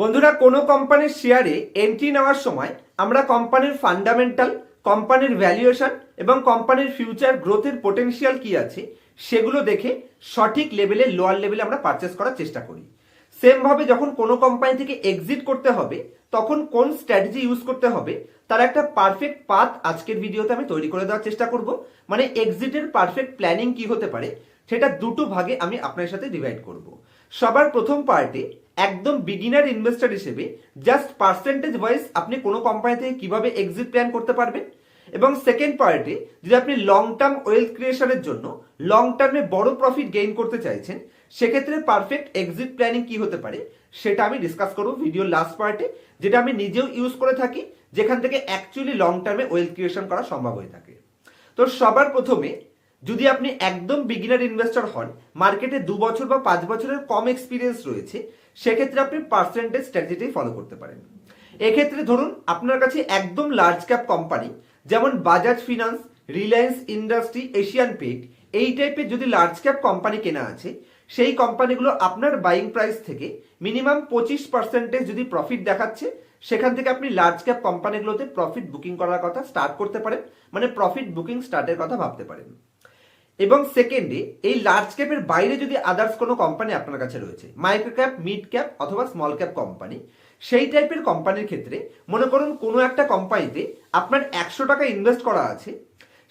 বন্ধুরা, কোনো কোম্পানির শেয়ারে এন্ট্রি নেওয়ার সময় আমরা কোম্পানির ফান্ডামেন্টাল কোম্পানির ভ্যালুয়েশন এবং কোম্পানির ফিউচার গ্রোথের পোটেনশিয়াল কি আছে, সেগুলো দেখে সঠিক লেভেলে লোয়ার লেভেলে আমরা পারচেস করার চেষ্টা করি। সেম ভাবে যখন কোনো কোম্পানি থেকে এক্সিট করতে হবে, তখন কোন স্ট্র্যাটেজি ইউজ করতে হবে, তার একটা পারফেক্ট পাথ আজকের ভিডিওতে আমি তৈরি করে দেওয়ার চেষ্টা করব। মানে এক্সিটের পারফেক্ট প্ল্যানিং কি হতে পারে, সেটা দুটো ভাগে আমি আপনার সাথে ডিভাইড করব। সবার প্রথম পার্টে একদম বিগিনার ইনভেস্টর হিসেবে জাস্ট পার্সেন্টেজ ওয়াইজ আপনি কোনো কোম্পানি থেকে কীভাবে এক্সিট প্ল্যান করতে পারবেন? এবং সেকেন্ড পার্টে যদি আপনি লং টার্ম ওয়েলথ ক্রিয়েশনের জন্য লং টার্মে বড় প্রফিট গেইন করতে চাইছেন, সেক্ষেত্রে পারফেক্ট এক্সিট প্ল্যানিং কি হতে পারে সেটা আমি ডিসকাস করব ভিডিও লাস্ট পার্টে যেটা আমি নিজেও ইউজ করে থাকি, যেখান থেকে অ্যাকচুয়ালি লং টার্মে ওয়েলথ ক্রিয়েশন করা সম্ভব হয়ে থাকে। তো সবার প্রথমে যদি আপনি একদম বিগিনার ইনভেস্টর হন মার্কেটে দু বছর বা পাঁচ বছরের কম এক্সপিরিয়েন্স রয়েছে, সেক্ষেত্রে আপনি পার্সেন্টেজ স্ট্র্যাটেজিটাই ফলো করতে পারেন। এক্ষেত্রে ধরুন, আপনার কাছে একদম লার্জ ক্যাপ কোম্পানি যেমন Bajaj finance Reliance industry Asian paint এই টাইপের যদি লার্জ ক্যাপ কোম্পানি কেনা আছে, সেই কোম্পানিগুলো আপনার বাইং প্রাইস থেকে মিনিমাম পঁচিশ পার্সেন্টেজ যদি প্রফিট দেখাচ্ছে, সেখান থেকে আপনি লার্জ ক্যাপ কোম্পানিগুলোতে প্রফিট বুকিং করার কথা স্টার্ট করতে পারেন মানে প্রফিট বুকিং স্টার্টের কথা ভাবতে পারেন। এবং সেকেন্ডে এই লার্জ ক্যাপের বাইরে যদি আদার্স কোনো কোম্পানি আপনার কাছে রয়েছে মাইক্রো ক্যাপ মিড ক্যাপ অথবা স্মল ক্যাপ কোম্পানি সেই টাইপের কোম্পানির ক্ষেত্রে মনে করুন কোনো একটা কোম্পানিতে আপনার একশো টাকা ইনভেস্ট করা আছে,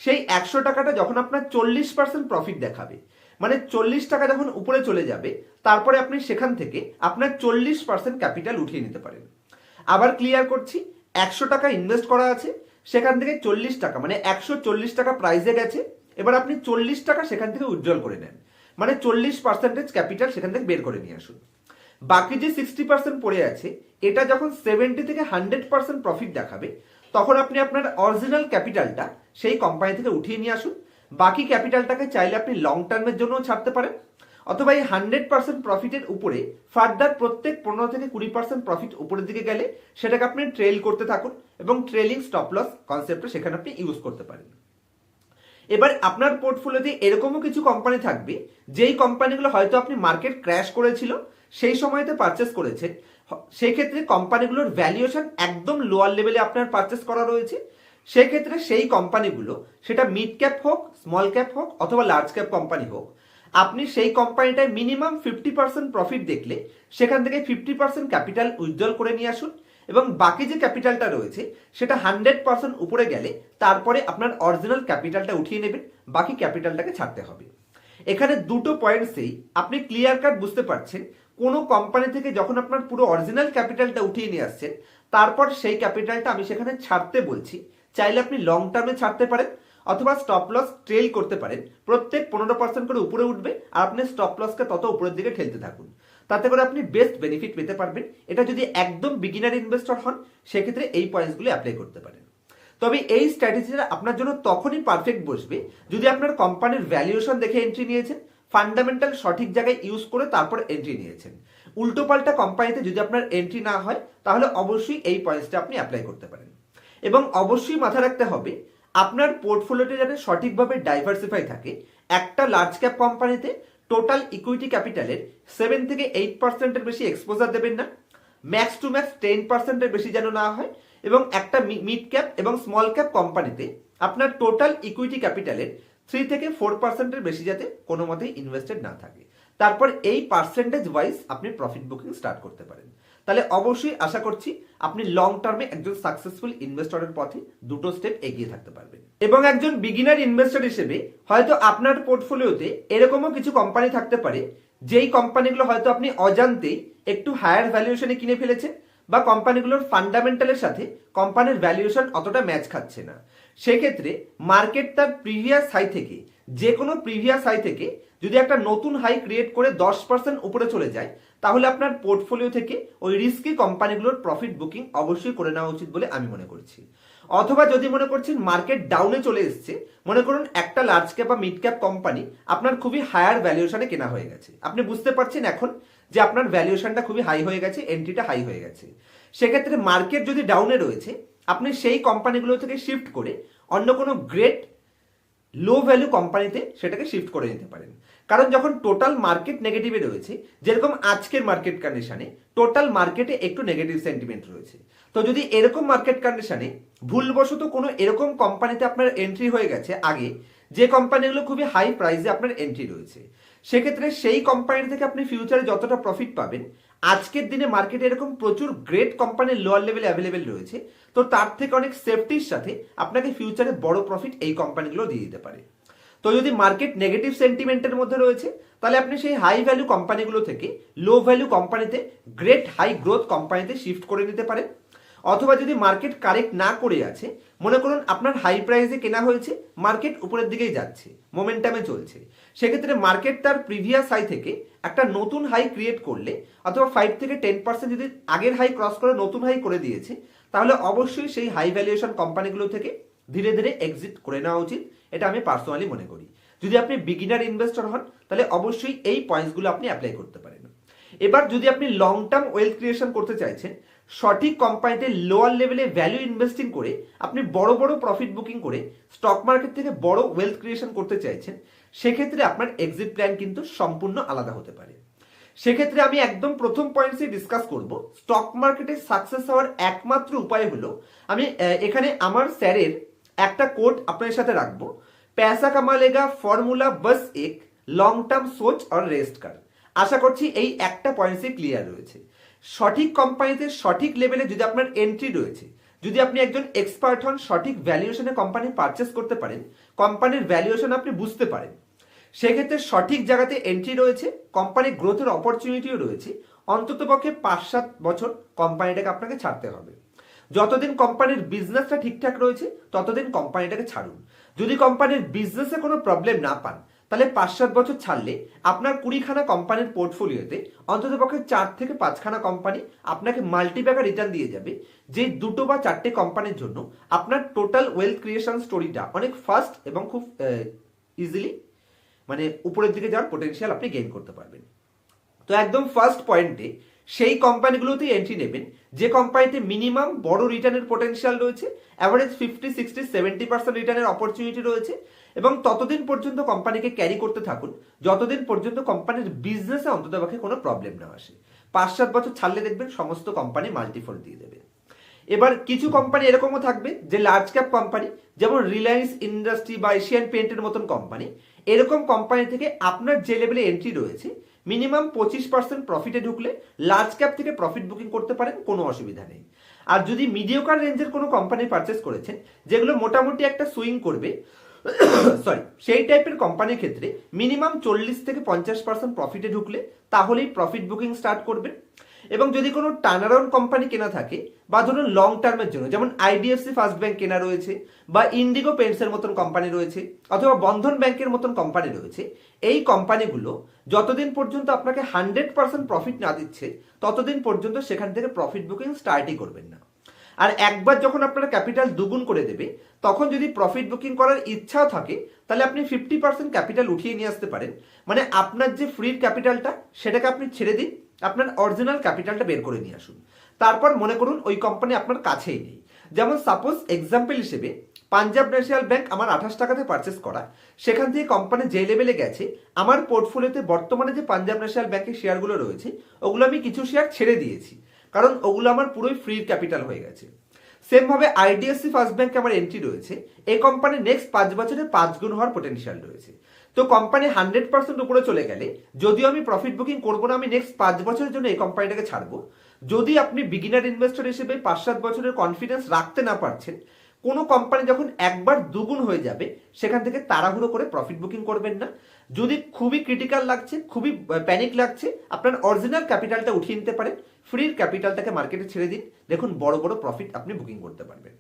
সেই একশো টাকাটা যখন আপনার চল্লিশ পার্সেন্ট প্রফিট দেখাবে মানে চল্লিশ টাকা যখন উপরে চলে যাবে, তারপরে আপনি সেখান থেকে আপনার চল্লিশ পার্সেন্ট ক্যাপিটাল উঠিয়ে নিতে পারেন। আবার ক্লিয়ার করছি, একশো টাকা ইনভেস্ট করা আছে, সেখান থেকে চল্লিশ টাকা মানে একশো চল্লিশ টাকা প্রাইজে গেছে এবার আপনি চল্লিশ টাকা সেখান থেকে উজ্জ্বল করে নেন। মানে চল্লিশ পার্সেন্টেজ ক্যাপিটাল সেখান থেকে বের করে নিয়ে আসুন। বাকি যে সিক্সটি পার্সেন্ট পড়ে আছে, এটা যখন সেভেন্টি থেকে হান্ড্রেড পার্সেন্ট প্রফিট দেখাবে, তখন আপনি আপনার অরিজিনাল ক্যাপিটালটা সেই কোম্পানি থেকে উঠিয়ে নিয়ে আসুন। বাকি ক্যাপিটালটাকে চাইলে আপনি লং টার্মের জন্যও ছাড়তে পারেন। অথবা এই হান্ড্রেড পার্সেন্ট প্রফিটের উপরে ফার্দার প্রত্যেক পনেরো থেকে কুড়ি পার্সেন্ট প্রফিট উপরের দিকে গেলে সেটাকে আপনি ট্রেল করতে থাকুন এবং ট্রেলিং স্টপ লস কনসেপ্টটা সেখানে আপনি ইউজ করতে পারেন। এবার আপনার পোর্টফোলিওতে এরকমও কিছু কোম্পানি থাকবে, যেই কোম্পানিগুলো হয়তো আপনি মার্কেট ক্র্যাশ করেছিল, সেই সময়তে পারচেস করেছেন। হ- সেই ক্ষেত্রে কোম্পানিগুলোর ভ্যালুয়েশন একদম লোয়ার লেভেলে আপনার পারচেস করা রয়েছে। সেক্ষেত্রে সেই কোম্পানিগুলো সেটা মিড ক্যাপ হোক স্মল ক্যাপ হোক, অথবা লার্জ ক্যাপ কোম্পানি হোক, আপনি সেই কোম্পানিটায় মিনিমাম ফিফটি পার্সেন্ট প্রফিট দেখলে, সেখান থেকে ফিফটি পার্সেন্ট ক্যাপিটাল উইথড্রল করে নিয়ে আসুন। এবং বাকি যে ক্যাপিটালটা রয়েছে, সেটা হান্ড্রেড পার্সেন্ট উপরে গেলে তারপরে আপনার অরিজিনাল ক্যাপিটালটা উঠিয়ে নেবেন, বাকি ক্যাপিটালটাকে ছাড়তে হবে। এখানে দুটো পয়েন্টসেই আপনি ক্লিয়ার কাট বুঝতে পারছেন, কোনো কোম্পানি থেকে যখন আপনার পুরো অরিজিনাল ক্যাপিটালটা উঠিয়ে নিয়ে আসছেন, তারপর সেই ক্যাপিটালটা আমি সেখানে ছাড়তে বলছি, চাইলে আপনি লং টার্মে ছাড়তে পারেন, অথবা স্টপ লস ট্রেল করতে পারেন, প্রত্যেক পনেরো পার্সেন্ট করে উপরে উঠবে, আর আপনি স্টপ লসকে তত উপরের দিকে ঠেলতে থাকুন। তাতে করে আপনি বেস্ট বেনিফিট পেতে পারবেন। এটা যদি একদম বিগিনার ইনভেস্টর হন, সেক্ষেত্রে এই পয়েন্টসগুলি অ্যাপ্লাই করতে পারেন। তবে এই স্ট্র্যাটেজিটা আপনার জন্য তখনই পারফেক্ট বসবে যদি আপনার কোম্পানির ভ্যালুয়েশন দেখে এন্ট্রি নিয়েছেন ফান্ডামেন্টাল সঠিক জায়গায় ইউজ করে তারপর এন্ট্রি নিয়েছেন। উল্টোপাল্টা কোম্পানিতে যদি আপনার এন্ট্রি না হয়, তাহলে অবশ্যই এই পয়েন্টসটা আপনি অ্যাপ্লাই করতে পারেন। এবং অবশ্যই মাথায় রাখতে হবে, আপনার পোর্টফোলিওটি যাতে সঠিকভাবে ডাইভার্সিফাই থাকে, একটা লার্জ ক্যাপ কোম্পানিতে টোটাল ইকুইটি ক্যাপিটালের সেভেন থেকে এইট পার্সেন্টের বেশি এক্সপোজার দেবেন না। ম্যাক্স টু ম্যাক্স টেন পার্সেন্টের বেশি যেন না হয় এবং একটা মিড ক্যাপ এবং স্মল ক্যাপ কোম্পানিতে আপনার টোটাল ইকুইটি ক্যাপিটালের থ্রি থেকে ফোর পার্সেন্টের বেশি যাতে কোনো মতেই ইনভেস্টেড না থাকে। তারপর এই পার্সেন্টেজ ওয়াইজ আপনি প্রফিট বুকিং স্টার্ট করতে পারেন। তাহলে অবশ্যই আশা করছি আপনি লং টার্মে একজন সাকসেসফুল ইনভেস্টরের পথে দুটো স্টেপ এগিয়ে থাকতে পারবেন। এবং একজন বিগিনার ইনভেস্টর হিসেবে হয়তো আপনার পোর্টফোলিওতে এরকমও কিছু কোম্পানি থাকতে পারে, যেই কোম্পানিগুলো হয়তো আপনি অজান্তেই একটু হায়ার ভ্যালুয়েশনে কিনে ফেলেছেন বা কোম্পানিগুলোর ফান্ডামেন্টালের সাথে কোম্পানির ভ্যালুয়েশন অতটা ম্যাচ খাচ্ছে না। সেক্ষেত্রে মার্কেট তার প্রিভিয়াস হাই থেকে যে কোনো প্রিভিয়াস হাই থেকে যদি একটা নতুন হাই ক্রিয়েট করে দশ পার্সেন্ট উপরে চলে যায় তাহলে আপনার পোর্টফোলিও থেকে ওই রিস্কি কোম্পানিগুলোর প্রফিট বুকিং অবশ্যই করে নেওয়া উচিত বলে আমি মনে করছি। অথবা যদি মনে করছেন মার্কেট ডাউনে চলে এসছে, মনে করুন একটা লার্জ ক্যাপ বা মিড ক্যাপ কোম্পানি আপনার খুবই হায়ার ভ্যালুয়েশনে কেনা হয়ে গেছে। আপনি বুঝতে পারছেন এখন যে আপনার ভ্যালুয়েশনটা খুবই হাই হয়ে গেছে এন্ট্রিটা হাই হয়ে গেছে। সেক্ষেত্রে মার্কেট যদি ডাউনে রয়েছে, আপনি সেই কোম্পানিগুলো থেকে শিফট করে অন্য কোনো গ্রেট লো ভ্যালু কোম্পানিতে সেটাকে শিফট করে নিতে পারেন। কারণ যখন টোটাল মার্কেট নেগেটিভে রয়েছে, যেরকম আজকের মার্কেট কন্ডিশনে টোটাল মার্কেটে একটু নেগেটিভ সেন্টিমেন্ট রয়েছে। তো যদি এরকম মার্কেট কন্ডিশনে ভুলবশত কোনো এরকম কোম্পানিতে আপনার এন্ট্রি হয়ে গেছে আগে, যে কোম্পানিগুলো খুবই হাই প্রাইসে আপনার এন্ট্রি রয়েছে, সেক্ষেত্রে সেই কোম্পানি থেকে আপনি ফিউচারে যতটা প্রফিট পাবেন, আজকের দিনে মার্কেটে এরকম প্রচুর গ্রেট কোম্পানির লোয়ার লেভেলে অ্যাভেলেবেল রয়েছে, তো তার থেকে অনেক সেফটির সাথে আপনাকে ফিউচারে বড় প্রফিট এই কোম্পানিগুলো দিয়ে দিতে পারে। তো যদি মার্কেট নেগেটিভ সেন্টিমেন্টের মধ্যে রয়েছে, তাহলে আপনি সেই হাই ভ্যালু কোম্পানিগুলো থেকে লো ভ্যালু কোম্পানিতে গ্রেট হাই গ্রোথ কোম্পানিতে শিফট করে নিতে পারেন। অথবা যদি মার্কেট কারেক্ট না করে আছে, মনে করুন আপনার হাই প্রাইসে কেনা হয়েছে মার্কেট উপরের দিকেই যাচ্ছে মোমেন্টামে চলছে। সেক্ষেত্রে মার্কেট তার প্রিভিয়াস হাই থেকে একটা নতুন হাই ক্রিয়েট করলে, অথবা ফাইভ থেকে টেন পার্সেন্ট যদি আগের হাই ক্রস করে নতুন হাই করে দিয়েছে, তাহলে অবশ্যই সেই হাই ভ্যালুয়েশন কোম্পানিগুলো থেকে ধীরে ধীরে এক্সিট করে নেওয়া উচিত। এটা আমি পার্সোনালি মনে করি। যদি আপনি বিগিনার ইনভেস্টর হন, তাহলে অবশ্যই এই পয়েন্টসগুলো আপনি অ্যাপ্লাই করতে পারেন। এবার যদি আপনি লং টার্ম ওয়েলথ ক্রিয়েশন করতে চাইছেন, সঠিক কোম্পানিতে লোয়ার লেভেলে ভ্যালু ইনভেস্টিং করে আপনি বড় বড় প্রফিট বুকিং করে স্টক মার্কেট থেকে বড় ওয়েলথ ক্রিয়েশন করতে চাইছেন, সেক্ষেত্রে আপনার এক্সিট প্ল্যান কিন্তু সম্পূর্ণ আলাদা হতে পারে। সেক্ষেত্রে আমি একদম প্রথম পয়েন্টসে ডিসকাস করব স্টক মার্কেটে সাকসেস হওয়ার একমাত্র উপায় হলো, আমি এখানে আমার স্যারের একটা কোড আপনাদের সাথে রাখবো पैसा कमा लेगा ফর্মুলা বাস এক লং টার্ম সোচ আর রেস্ট কার আশা করছি এই একটা পয়েন্টসে ক্লিয়ার রয়েছে সঠিক কোম্পানিতে সঠিক লেভেলে যদি আপনার এন্ট্রি রয়েছে যদি আপনি একজন এক্সপার্ট হন সঠিক ভ্যালুয়েশনে কোম্পানি পারচেস করতে পারেন কোম্পানির ভ্যালুয়েশন আপনি বুঝতে পারেন সেক্ষেত্রে সঠিক জায়গাতে এন্ট্রি রয়েছে কোম্পানির গ্রোথের অপরচুনিটিও রয়েছে অন্ততপক্ষে পাঁচ সাত বছর কোম্পানিটাকে আপনাকে ছাড়তে হবে যতদিন কোম্পানির বিজনেসটা ঠিকঠাক রয়েছে, ততদিন কোম্পানিটাকে ছাড়ুন। যদি কোম্পানির বিজনেসে কোনো প্রবলেম না পান, তাহলে পাঁচ সাত বছর ছাড়লে আপনার কুড়িখানা কোম্পানির পোর্টফোলিওতে অন্ততপক্ষে চার থেকে পাঁচখানা কোম্পানি আপনাকে মাল্টিপ্যাকা রিটার্ন দিয়ে যাবে, যে দুটো বা চারটে কোম্পানির জন্য আপনার টোটাল ওয়েলথ ক্রিয়েশন স্টোরিটা অনেক ফাস্ট এবং খুব ইজিলি মানে উপরের দিকে যাওয়ার পোটেনশিয়াল আপনি গেইন করতে পারবেন। তো একদম ফার্স্ট পয়েন্টে সেই কোম্পানিগুলোতেই এন্ট্রি নেবেন। যে কোম্পানিতে মিনিমাম বড় রিটার্নের পোটেনশিয়াল রয়েছে average fifty sixty seventy percent রিটার্নের অপরচুনিটি রয়েছে এবং ততদিন পর্যন্ত কোম্পানিকে ক্যারি করতে থাকুন। যতদিন পর্যন্ত কোম্পানির বিজনেসে অন্ততপক্ষে কোনো প্রবলেম না আসে। পাঁচ, সাত বছর ছাড়লে দেখবেন সমস্ত কোম্পানি মাল্টিফোল দিয়ে দেবে। এবার কিছু কোম্পানি এরকমও থাকবে, যে লার্জ ক্যাপ কোম্পানি যেমন রিলায়েন্স ইন্ডাস্ট্রি বা এশিয়ান পেন্টের মতন কোম্পানি এরকম কোম্পানি থেকে আপনার যে লেভেলে এন্ট্রি রয়েছে মিনিমাম পঁচিশ পার্সেন্ট প্রফিটে ঢুকলে লার্জ ক্যাপ থেকে প্রফিট বুকিং করতে পারেন, কোনো অসুবিধা নেই। আর যদি মিডিওকার রেঞ্জের কোনো কোম্পানি পারচেস করেছেন, যেগুলো মোটামুটি একটা সুইং করবে সরি সেই টাইপের কোম্পানির ক্ষেত্রে মিনিমাম চল্লিশ থেকে পঞ্চাশ পার্সেন্ট প্রফিটে ঢুকলে তাহলেই প্রফিট বুকিং স্টার্ট করবেন। এবং যদি কোনো টার্নারাউন্ড কোম্পানি কেনা থাকে, বা ধরুন লং টার্মের জন্য, যেমন আইডিএফসি ফার্স্ট ব্যাংক কেনা রয়েছে, বা ইন্ডিগো পেন্টসের মতন কোম্পানি রয়েছে, অথবা বন্ধন ব্যাংকের মতন কোম্পানি রয়েছে, এই কোম্পানিগুলো যতদিন পর্যন্ত আপনাকে হান্ড্রেড পার্সেন্ট প্রফিট না দিচ্ছে, ততদিন পর্যন্ত সেখান থেকে প্রফিট বুকিং স্টার্টই করবেন না। আর একবার যখন আপনার ক্যাপিটাল দুগুণ করে দেবে, তখন যদি প্রফিট বুকিং করার ইচ্ছাও থাকে, তাহলে আপনি ফিফটি পার্সেন্ট ক্যাপিটাল উঠিয়ে নিয়ে আসতে পারেন। মানে আপনার যে ফ্রির ক্যাপিটালটা সেটাকে আপনি ছেড়ে দিন আপনার অরিজিনাল ক্যাপিটালটা বের করে নিয়ে আসুন। তারপর মনে করুন ওই কোম্পানি আপনার কাছেই নেই। যেমন সাপোজ এক্সাম্পল হিসেবে পাঞ্জাব ন্যাশনাল ব্যাংক আমার আঠাশ টাকাতে পারচেস করা। সেখান থেকে কোম্পানি যে লেভেলে গেছে, আমার পোর্টফোলিওতে বর্তমানে যে পাঞ্জাব ন্যাশনাল ব্যাংকের শেয়ারগুলো রয়েছে, ওগুলো আমি কিছু শেয়ার ছেড়ে দিয়েছি। কারণ ওগুলো আমার পুরোই ফ্রি ক্যাপিটাল হয়ে গেছে। সেম ভাবে আইডিএফসি ফার্স্ট ব্যাংকে আমার এন্ট্রি রয়েছে। এই কোম্পানির নেক্সট পাঁচ বছরে পাঁচ গুণ হওয়ার পোটেনশিয়াল রয়েছে। তো কোম্পানি হান্ড্রেড পার্সেন্ট উপরে চলে গেলে, যদিও আমি প্রফিট বুকিং করব না, আমি নেক্সট পাঁচ বছরের জন্য এই কোম্পানিটাকে ছাড়বো, যদি আপনি বিগিনার ইনভেস্টর হিসেবে পাঁচ সাত বছরের কনফিডেন্স রাখতে না পারছেন, কোনো কোম্পানি যখন একবার দুগুণ হয়ে যাবে, সেখান থেকে তাড়াহুড়ো করে প্রফিট বুকিং করবেন না। যদি খুবই ক্রিটিক্যাল লাগছে, খুবই প্যানিক লাগছে, আপনার অরিজিনাল ক্যাপিটালটা উঠিয়ে নিতে পারেন ফ্রির ক্যাপিটালটাকে মার্কেটে ছেড়ে দিন। দেখুন, বড় বড় প্রফিট আপনি বুকিং করতে পারবেন।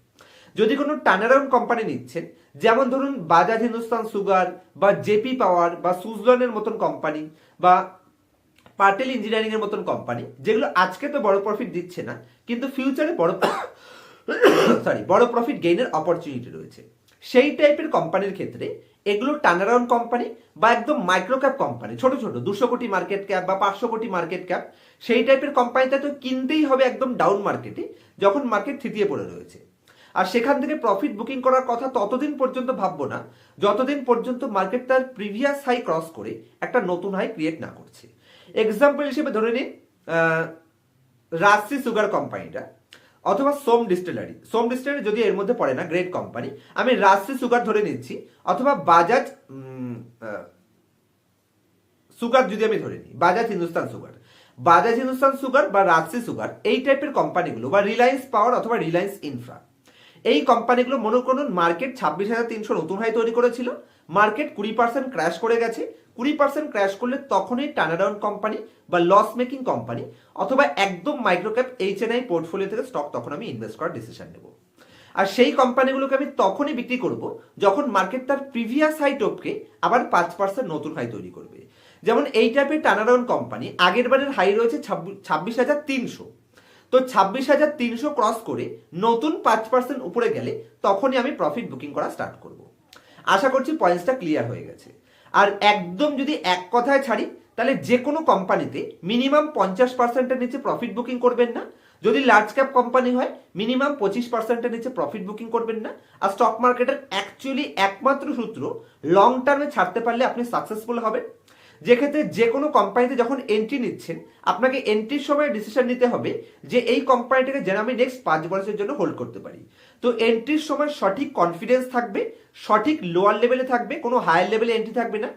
যদি কোনো টার্নারাউন্ড কোম্পানি নিচ্ছেন যেমন ধরুন বাজাজ হিন্দুস্তান সুগার বা জেপি পাওয়ার বা সুজলনের মতন কোম্পানি বা পাটেল ইঞ্জিনিয়ারিং এর মতন কোম্পানি যেগুলো আজকে তো বড় প্রফিট দিচ্ছে না, কিন্তু ফিউচারে বড় সরি বড় প্রফিট গেইনের অপরচুনিটি রয়েছে। সেই টাইপের কোম্পানির ক্ষেত্রে এগুলো টার্নারাউন্ড কোম্পানি বা একদম মাইক্রো ক্যাপ কোম্পানি ছোট ছোট, দুশো কোটি মার্কেট ক্যাপ বা পাঁচশো কোটি মার্কেট ক্যাপ সেই টাইপের কোম্পানিটা তো কিনতেই হবে একদম ডাউন মার্কেটে যখন মার্কেট থিতিয়ে পড়ে রয়েছে। আর সেখান থেকে প্রফিট বুকিং করার কথা ততদিন পর্যন্ত ভাববো না। যতদিন পর্যন্ত মার্কেট তার প্রিভিয়াস হাই ক্রস করে একটা নতুন হাই ক্রিয়েট না করছে। এক্সাম্পল হিসেবে ধরে নিন রাজশ্রী সুগার কোম্পানিটা অথবা সোম ডিস্টিলারি সোম ডিস্টিলারি যদি এর মধ্যে পড়ে না গ্রেট কোম্পানি আমি রাজশ্রী সুগার ধরে নিচ্ছি অথবা বাজাজ সুগার যদি আমি ধরে নিই, বাজাজ হিন্দুস্তান সুগার বাজাজ হিন্দুস্তান সুগার বা রাজশ্রী সুগার এই টাইপের কোম্পানিগুলো বা রিলায়েন্স পাওয়ার অথবা রিলায়েন্স ইনফ্রা এই কোম্পানিগুলো মনে করুন মার্কেট ছাব্বিশ হাজার তিনশো নতুন হাই তৈরি করেছিল। মার্কেট কুড়ি পার্সেন্ট ক্র্যাশ করে গেছে। কুড়ি পার্সেন্ট ক্র্যাশ করলে তখনই টার্নারাউন্ড কোম্পানি বা লস মেকিং কোম্পানি অথবা একদম microcap H N I portfolio থেকে স্টক তখন আমি ইনভেস্ট করার ডিসিশন নেব। আর সেই কোম্পানিগুলোকে আমি তখনই বিক্রি করব যখন মার্কেট তার প্রিভিয়াস হাই টপকে আবার পাঁচ পার্সেন্ট নতুন হাই তৈরি করবে। যেমন এই টাইপের টার্নারাউন্ড কোম্পানি আগের বারের হাই রয়েছে ছাব্বিশ হাজার তিনশো। তো ছাব্বিশ হাজার তিনশো ক্রস করে নতুন পাঁচ পার্সেন্ট উপরে গেলে তখনই আমি প্রফিট বুকিং করা স্টার্ট করব। আশা করছি পয়েন্টসটা ক্লিয়ার হয়ে গেছে। আর একদম যদি এক কথায় ছাড়ি, তাহলে যে কোনো কোম্পানিতে মিনিমাম পঞ্চাশ পার্সেন্টের নিচে প্রফিট বুকিং করবেন না। যদি লার্জ ক্যাপ কোম্পানি হয় মিনিমাম পঁচিশ পার্সেন্টের নিচে প্রফিট বুকিং করবেন না। আর স্টক মার্কেটের অ্যাকচুয়ালি একমাত্র সূত্র লং টার্মে ছাড়তে পারলে আপনি সাকসেসফুল হবেন। যেক্ষেত্রে যে কোনো কোম্পানিতে যখন এন্ট্রি নিচ্ছেন, আপনাকে এন্ট্রির সময় ডিসিশন নিতে হবে যে এই কোম্পানিটাকে যেন আমি নেক্সট পাঁচ বছরের জন্য হোল্ড করতে পারি। তো এন্ট্রির সময় সঠিক কনফিডেন্স থাকবে, সঠিক লোয়ার লেভেলে থাকবে, কোনো হায়ার লেভেলে এন্ট্রি থাকবে না।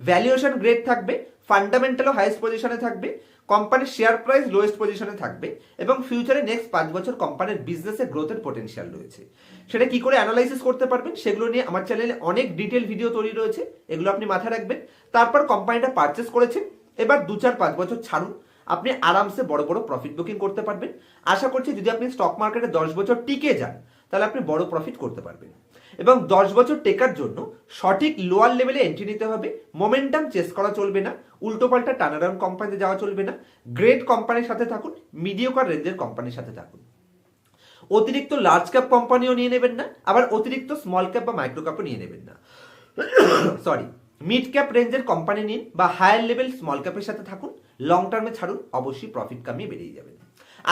ভ্যালুয়েশন গ্রেড থাকবে ফান্ডামেন্টালও হাইয়েস্ট পজিশনে থাকবে কোম্পানির শেয়ার প্রাইস লোয়েস্ট পজিশনে থাকবে, এবং ফিউচারে নেক্সট পাঁচ বছর কোম্পানির বিজনেসে গ্রোথের পোটেনশিয়াল রয়েছে। সেটা কি করে অ্যানালাইসিস করতে পারবেন, সেগুলো নিয়ে আমার চ্যানেলে অনেক ডিটেল ভিডিও তৈরি রয়েছে, এগুলো আপনি মাথায় রাখবেন। তারপর কোম্পানিটা পারচেস করেছেন, এবার দু চার পাঁচ বছর ছাড়ুন, আপনি আরামসে বড় বড় প্রফিট বুকিং করতে পারবেন। আশা করছি যদি আপনি স্টক মার্কেটে দশ বছর টিকে যান, তাহলে আপনি বড় প্রফিট করতে পারবেন। এবং দশ বছর টেকার জন্য সঠিক লোয়ার লেভেলে এন্ট্রি নিতে হবে। মোমেন্টাম চেস করা চলবে না। উল্টোপাল্টা টার্নারাউন্ড কোম্পানিতে যাওয়া চলবে না। গ্রেট কোম্পানির সাথে থাকুন মিডিওকার রেঞ্জের কোম্পানির সাথে থাকুন। অতিরিক্ত লার্জ ক্যাপ কোম্পানিও নিয়ে নেবেন না, আবার অতিরিক্ত স্মল ক্যাপ বা মাইক্রো ক্যাপও নিয়ে নেবেন না। সরি মিড ক্যাপ রেঞ্জের কোম্পানি নিন বা হায়ার লেভেল স্মল ক্যাপের সাথে থাকুন। লং টার্মে ছাড়ুন, অবশ্যই প্রফিট কামিয়ে বেরিয়ে যাবেন।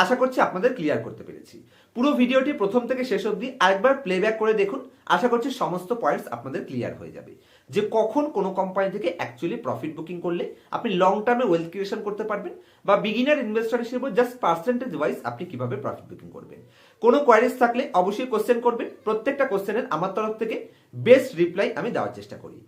আশা করছি আপনাদের ক্লিয়ার করতে পেরেছি। পুরো ভিডিওটি প্রথম থেকে শেষ অবধি আরেকবার প্লেব্যাক করে দেখুন। আশা করছি সমস্ত পয়েন্টস আপনাদের ক্লিয়ার হয়ে যাবে। যে কখন কোনো কোম্পানি থেকে অ্যাকচুয়ালি প্রফিট বুকিং করলে আপনি লং টার্মে ওয়েলথ ক্রিয়েশন করতে পারবেন বা বিগিনার ইনভেস্টর হিসেবে জাস্ট পার্সেন্টেজ ওয়াইজ আপনি কীভাবে প্রফিট বুকিং করবেন। কোনো কোয়ারিজ থাকলে অবশ্যই কোশ্চেন করবেন। প্রত্যেকটা কোশ্চেনের আমার তরফ থেকে বেস্ট রিপ্লাই আমি দেওয়ার চেষ্টা করি।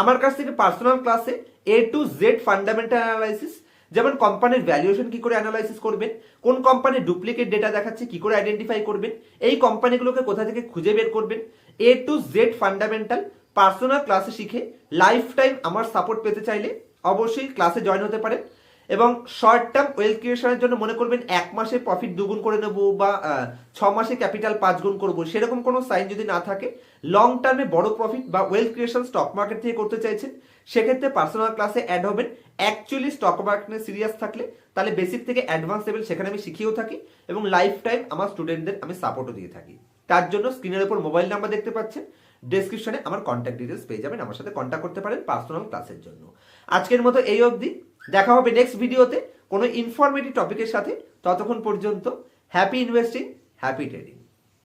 আমার কাছ থেকে পার্সোনাল ক্লাসে A to Z fundamental analysis যেমন কোম্পানির ভ্যালুয়েশন কি করে অ্যানালাইসিস করবেন, কোন কোম্পানির ডুপ্লিকেট ডেটা দেখাচ্ছে, কি করে আইডেন্টিফাই করবেন, এই কোম্পানিগুলোকে কোথা থেকে খুঁজে বের করবেন A to Z fundamental personal ক্লাসে শিখে লাইফ টাইম আমার সাপোর্ট পেতে চাইলে অবশ্যই ক্লাসে জয়েন হতে পারেন। এবং শর্ট টার্ম ওয়েলথ ক্রিয়েশনের জন্য মনে করবেন এক মাসে প্রফিট দুগুণ করে নেব বা ছ মাসে ক্যাপিটাল পাঁচ গুণ করব, সেরকম কোনো সাইন যদি না থাকে লং টার্মে বড় প্রফিট বা ওয়েলথ ক্রিয়েশন স্টক মার্কেট থেকে করতে চাইছেন, সেক্ষেত্রে পার্সোনাল ক্লাসে অ্যাড হবেন। অ্যাকচুয়ালি স্টক মার্কেটে সিরিয়াস থাকলে, তাহলে বেসিক থেকে অ্যাডভান্স লেভেল সেখানে আমি শিখিয়েও থাকি এবং লাইফ টাইম আমার স্টুডেন্টদের আমি সাপোর্টও দিয়ে থাকি। তার জন্য স্ক্রিনের উপর মোবাইল নাম্বার দেখতে পাচ্ছেন। ডেসক্রিপশনে আমার কন্ট্যাক্ট ডিটেলস পেয়ে যাবেন, আমার সাথে কন্ট্যাক্ট করতে পারেন পার্সোনাল ক্লাসের জন্য। আজকের মতো এই অবধি। দেখা হবে নেক্সট ভিডিওতে কোনো ইনফরমেটিভ টপিকের সাথে। ততক্ষণ পর্যন্ত হ্যাপি ইনভেস্টিং হ্যাপি ট্রেডিং